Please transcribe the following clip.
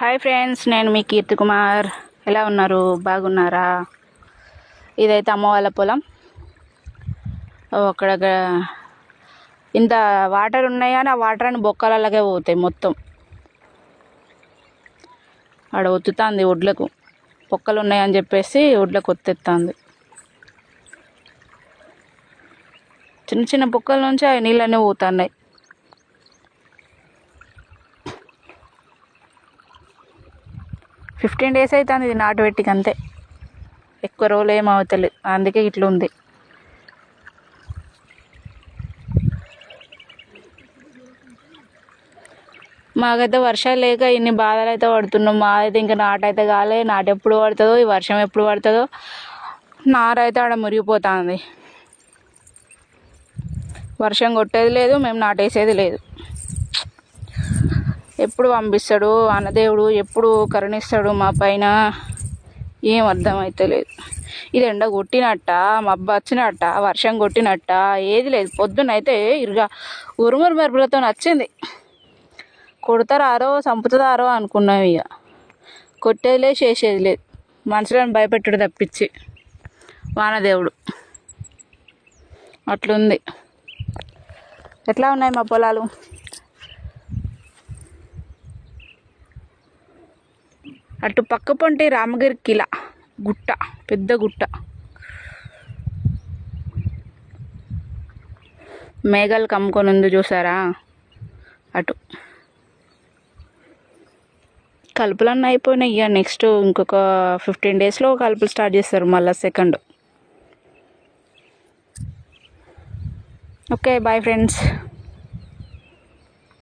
Hi friends నేను మీ కీర్తి కుమార్. ఎలా ఉన్నారు? బాగున్నారా? ఇదైతే అమ్మ వాళ్ళ పొలం అక్కడ ఇంత వాటర్ ఉన్నాయి కానీ ఆ వాటర్ అని బొక్కలలాగే పోతాయి మొత్తం. ఆడ ఒత్తుతుంది ఒడ్లకు. పొక్కలు ఉన్నాయని చెప్పేసి ఒడ్లకు ఒత్తెత్తుంది. చిన్న చిన్న బొక్కల నుంచి అవి నీళ్ళన్నీ పోతున్నాయి. ఫిఫ్టీన్ డేస్ అవుతుంది ఇది నాటు పెట్టికి అంతే. ఎక్కువ రోజులు ఏం అవుతలేదు. అందుకే ఇట్లా ఉంది. మాకైతే వర్షాలు లేక ఇన్ని బాధలు అయితే పడుతున్నాం. మాదైతే ఇంకా నాటు అయితే కాలే. నాటు ఎప్పుడు పడుతుందో ఈ వర్షం ఎప్పుడు పడుతుందో నారైతే ఆడ మురిగిపోతుంది. వర్షం కొట్టేది లేదు మేము నాటేసేది లేదు. ఎప్పుడు పంపిస్తాడు? అన్నదేవుడు ఎప్పుడు కరుణిస్తాడు మా పైన? ఏం అర్థమైతే లేదు ఇది ఎండ కొట్టినట్ట? మబ్బ వచ్చినట్ట? వర్షం కొట్టినట్ట? ఏది లేదు. పొద్దునైతే ఇరుగా ఉరుమురు మెరుపులతో నచ్చింది. కొడతారారో చంపుతారో అనుకున్నాం ఇక కొట్టేది లేదు చేసేది లేదు. మనుషులను భయపెట్టుడు తప్పించి. వానదేవుడు. అట్లుంది. ఎట్లా ఉన్నాయి మా పొలాలు? అటు పక్క పొంటి రామగిరి కిల. గుట్ట పెద్ద గుట్ట. మేఘాలు కమ్ముకొని ఉంది చూసారా? అటు. కలుపులన్నీ అయిపోయినాయి ఇక నెక్స్ట్ ఇంకొక ఫిఫ్టీన్ డేస్లో కలుపులు స్టార్ట్ చేస్తారు మళ్ళీ సెకండ్. Okay bye friends.